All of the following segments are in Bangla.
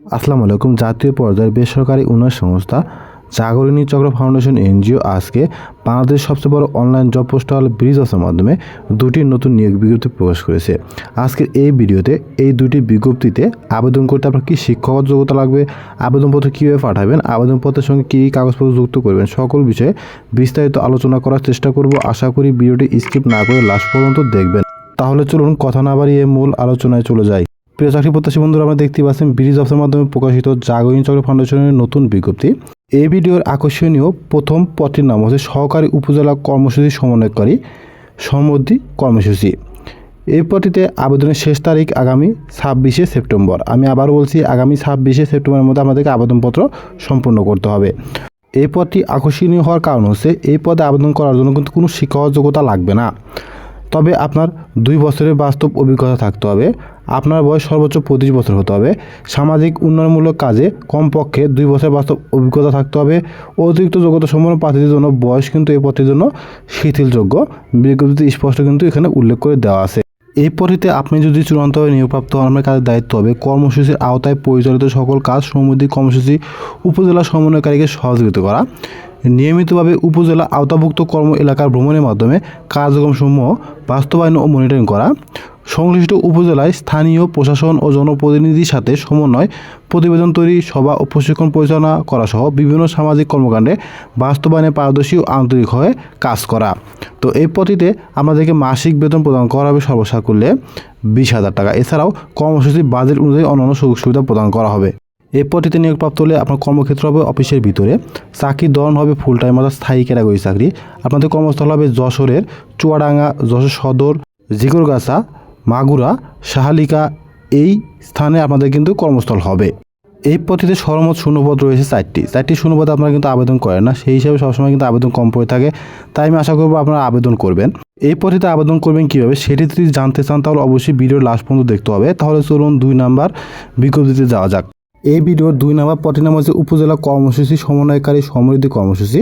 আসসালামু আলাইকুম। জাতীয় পর্যায়ের বেসরকারি উন্নয়ন সংস্থা জাগরণী চক্র ফাউন্ডেশন এনজিও আজকে বাংলাদেশের সবচেয়ে বড় অনলাইন জব পোস্টাল ব্রিজ অফের মাধ্যমে দুটি নতুন নিয়োগ বিজ্ঞপ্তি প্রকাশ করেছে। আজকের এই ভিডিওতে এই দুটি বিজ্ঞপ্তিতে আবেদন করতে আপনার কী শিক্ষাগত যোগ্যতা লাগবে, আবেদনপত্র কীভাবে পাঠাবেন, আবেদনপত্রের সঙ্গে কী কাগজপত্র যুক্ত করবেন, সকল বিষয়ে বিস্তারিত আলোচনা করার চেষ্টা করব। আশা করি ভিডিওটি স্কিপ না করে লাস্ট পর্যন্ত দেখবেন। তাহলে চলুন কথা না বাড়িয়ে মূল আলোচনায় চলে যাই। প্রিয় চাকরি প্রত্যাশী বন্ধুরা আমরা দেখতে পাচ্ছেন ব্রিজ অফিসের মাধ্যমে প্রকাশিত জাগরণী চক্র ফাউন্ডেশনের নতুন বিজ্ঞপ্তি। এই ভিডিওর আকর্ষণীয় প্রথম পদটির নাম হচ্ছে সহকারী উপজেলা কর্মসূচি সমন্বয়কারী সমৃদ্ধি কর্মসূচি। এই পদটিতে আবেদনের শেষ তারিখ আগামী ছাব্বিশে সেপ্টেম্বর। আমি আবার বলছি, আগামী ছাব্বিশে সেপ্টেম্বরের মধ্যে আমাদেরকে আবেদনপত্র সম্পূর্ণ করতে হবে। এই পদটি আকর্ষণীয় হওয়ার কারণ হচ্ছে, এই পদে আবেদন করার জন্য কিন্তু কোনো শিক্ষাগত যোগ্যতা লাগবে না। তবে আপনার দুই বছরের বাস্তব অভিজ্ঞতা থাকতে হবে। আপনার বয়স সর্বোচ্চ পঁচিশ বছর হতে হবে। সামাজিক উন্নয়নমূলক কাজে কমপক্ষে দুই বছর বাস্তব অভিজ্ঞতা থাকতে হবে। অতিরিক্ত যোগ্যতা সম্পন্ন প্রার্থীদের জন্য বয়স কিন্তু এই পথের জন্য শিথিলযোগ্য। বিজ্ঞপ্তিতে স্পষ্ট কিন্তু এখানে উল্লেখ করে দেওয়া আছে। এই পরিতে আপনি যদি চূড়ান্তভাবে নিয়োগপ্রাপ্ত হন, আপনার কাজের দায়িত্ব হবে কর্মসূচির আওতায় পরিচালিত সকল কাজ, সমৃদ্ধি কর্মসূচি, উপজেলা সমন্বয়কারীকে সহযোগিতা করা। নিয়মিতভাবে উপজেলা আওতাভুক্ত কর্ম এলাকার ভ্রমণের মাধ্যমে কার্যক্রমসমূহ বাস্তবায়ন ও মনিটরিং করা, সংশ্লিষ্ট উপজেলায় স্থানীয় প্রশাসন ও জনপ্রতিনিধির সাথে সমন্বয়, প্রতিবেদন তৈরি, সভা ও প্রশিক্ষণ পরিচালনা করা সহ বিভিন্ন সামাজিক কর্মকাণ্ডে বাস্তবায়নে পারদর্শী ও আন্তরিক হয়ে কাজ করা। তো এই পদ্ধতিতে আমাদেরকে মাসিক বেতন প্রদান করা হবে সর্বসাকুল্যে বিশ হাজার টাকা। এছাড়াও কর্মসূচির বাজেট অনুযায়ী অন্যান্য সুযোগ সুবিধা প্রদান করা হবে। এই পদ্ধতিতে নিয়োগপ্রাপ্ত হলে আপনার কর্মক্ষেত্র হবে অফিসের ভিতরে। চাকরির ধরন হবে ফুল টাইম অর্থাৎ স্থায়ী ক্যাটাগরি চাকরি। আপনাদের কর্মস্থল হবে যশোরের চুয়াডাঙ্গা, যশোর সদর, জিগরগাছা, মাগুরা, শাহালিকা। এই স্থানে আপনাদের কিন্তু কর্মস্থল হবে। এই পদ্ধতিতে সর্বমোট শূন্যপদ রয়েছে চারটি। চারটি শূন্যপদে আপনারা কিন্তু আবেদন করেন না। সেই হিসাবে সবসময় কিন্তু আবেদন কম পড়ে থাকে। তাই আমি আশা করব আপনারা আবেদন করবেন। এই পদ্ধতিতে আবেদন করবেন কীভাবে? সেটি যদি জানতে চান তাহলে অবশ্যই ভিডিওর লাস্ট পর্যন্ত দেখতে হবে। তাহলে চলুন দুই নাম্বার বিজ্ঞপ্তিতে যাওয়া যাক। এই ভিডিওর দুই নম্বর পটি নাম হচ্ছে উপজেলা কর্মসূচি সমন্বয়কারী সমৃদ্ধি কর্মসূচি।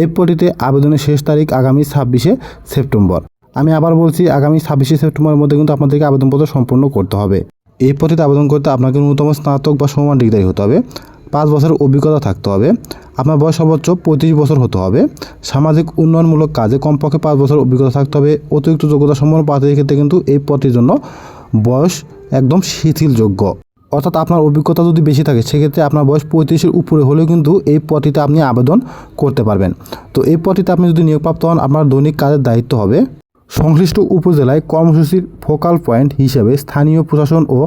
এই পদটিতে আবেদনের শেষ তারিখ আগামী ছাব্বিশে সেপ্টেম্বর। আমি আবার বলছি, আগামী ছাব্বিশে সেপ্টেম্বরের মধ্যে কিন্তু আপনাদেরকে আবেদনপত্র সম্পূর্ণ করতে হবে। এই পদ্ধতিতে আবেদন করতে আপনাকে ন্যূনতম স্নাতক বা সমান ডিগ্রি হতে হবে। পাঁচ বছরের অভিজ্ঞতা থাকতে হবে। আপনার বয়স সর্বোচ্চ পঁয়ত্রিশ বছর হতে হবে। সামাজিক উন্নয়নমূলক কাজে কমপক্ষে পাঁচ বছর অভিজ্ঞতা থাকতে হবে। অতিরিক্ত যোগ্যতা সম্পন্ন প্রার্থীদের ক্ষেত্রে কিন্তু এই পদটির জন্য বয়স একদম শিথিলযোগ্য। অর্থাৎ আপনার অভিজ্ঞতা যদি বেশি থাকে, সেক্ষেত্রে আপনার বয়স পঁয়ত্রিশের উপরে হলেও কিন্তু এই পদটিতে আপনি আবেদন করতে পারবেন। তো এই পদটিতে আপনি যদি নিয়োগপ্রাপ্ত হন, আপনার দৈনিক কাজের দায়িত্ব হবে সংশ্লিষ্ট উপজেলায় কর্মসূচির ফোকাল পয়েন্ট হিসেবে স্থানীয় প্রশাসন ও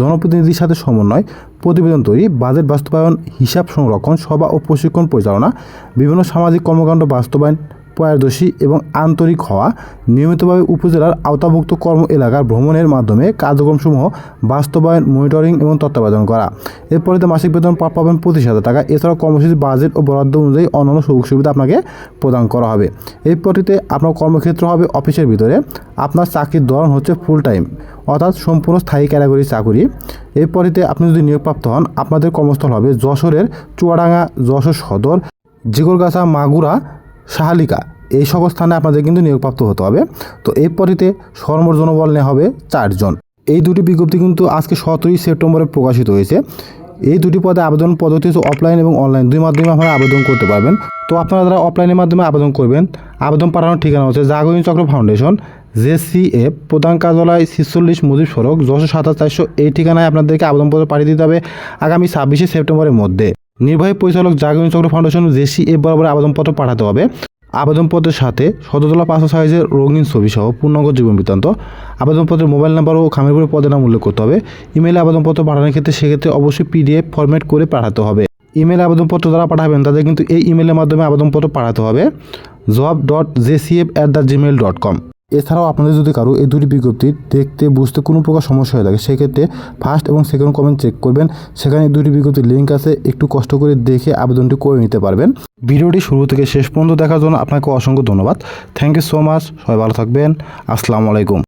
জনপ্রতিনিধির সাথে সমন্বয়, প্রতিবেদন তৈরি, বাজেট বাস্তবায়ন, হিসাব সংরক্ষণ, সভা ও প্রশিক্ষণ পরিচালনা, বিভিন্ন সামাজিক কর্মকাণ্ড বাস্তবায়ন পারদর্শী এবং আন্তরিক হওয়া নিয়মিতভাবে উপজেলার আওতাভুক্ত কর্ম এলাকার ভ্রমণের মাধ্যমে কার্যক্রমসমূহ বাস্তবায়ন, মনিটরিং এবং তত্ত্বাবধান করা। এরপরে মাসিক বেতন পাবেন পঁচিশ হাজার টাকা। এছাড়াও কর্মসূচির বাজেট ও বরাদ্দ অনুযায়ী অন্যান্য সুযোগ সুবিধা আপনাকে প্রদান করা হবে। এই পদ্ধতিতে আপনার কর্মক্ষেত্র হবে অফিসের ভিতরে। আপনার চাকরির ধরন হচ্ছে ফুল টাইম অর্থাৎ সম্পূর্ণ স্থায়ী ক্যাটাগরি চাকরি। এই পদ্ধতিতে আপনি যদি নিয়োগপ্রাপ্ত হন, আপনাদের কর্মস্থল হবে যশোরের চুয়াডাঙ্গা, যশোর সদর, জিগরগাছা, মাগুরা শাহালিকা। এই সকল স্থানে আপনাদের কিন্তু নিয়োগপ্রাপ্ত হতে হবে। তো এই পদ্ধতিতে সর্বমোট জনবল নেওয়া হবে চারজন এই দুটি বিজ্ঞপ্তি কিন্তু আজকে সতেরোই সেপ্টেম্বরে প্রকাশিত হয়েছে। এই দুটি পদে আবেদন পদ্ধতি হচ্ছে অফলাইন এবং অনলাইন দুই মাধ্যমে আপনারা আবেদন করতে পারবেন। তো আপনারা যারা অফলাইনের মাধ্যমে আবেদন করবেন, আবেদন পাঠানোর ঠিকানা হচ্ছে জাগরণী চক্র ফাউন্ডেশন জেসিএফ প্রধান কার্যালয় ছিচল্লিশ মুজিব সড়ক যশো সাতাশ চারশো এই ঠিকানায় আপনাদেরকে আবেদনপত্র পাঠিয়ে দিতে হবে আগামী ছাব্বিশে সেপ্টেম্বরের মধ্যে। নির্বাহী পরিচালক জাগরণ চক্র ফাউন্ডেশন জেসিএফ বরাবর আবেদনপত্র পাঠাতে হবে। আবেদনপত্রের সাথে শততলা পাঁচশো সাইজের রঙিন ছবি সহ পূর্ণাঙ্গ জীবন বৃত্তান্ত, আবেদনপত্রের মোবাইল নাম্বার ও খামেরপুরের পদের নাম উল্লেখ করতে হবে। ইমেলে আবেদনপত্র পাঠানোর ক্ষেত্রে সেক্ষেত্রে অবশ্যই পিডিএফ ফরম্যাট করে পাঠাতে হবে। ইমেল আবেদনপত্র যারা পাঠাবেন, তাদের কিন্তু এই ইমেলের মাধ্যমে আবেদনপত্র পাঠাতে হবে। Job dot JCF at the Gmail dot com এছাড়াও আপনাদের যদি কারও এই দুটি বিজ্ঞপ্তি দেখতে, বুঝতে কোনো প্রকার সমস্যা হয়ে থাকে, সেক্ষেত্রে ফার্স্ট এবং সেকেন্ড কমেন্ট চেক করবেন। সেখানে দুটি বিজ্ঞপ্তির লিঙ্ক আছে, একটু কষ্ট করে দেখে আবেদনটি করে নিতে পারবেন। ভিডিওটি শুরু থেকে শেষ পর্যন্ত দেখার জন্য আপনাকে অসংখ্য ধন্যবাদ। থ্যাংক ইউ সো মাচ সবাই ভালো থাকবেন। আসসালামু আলাইকুম।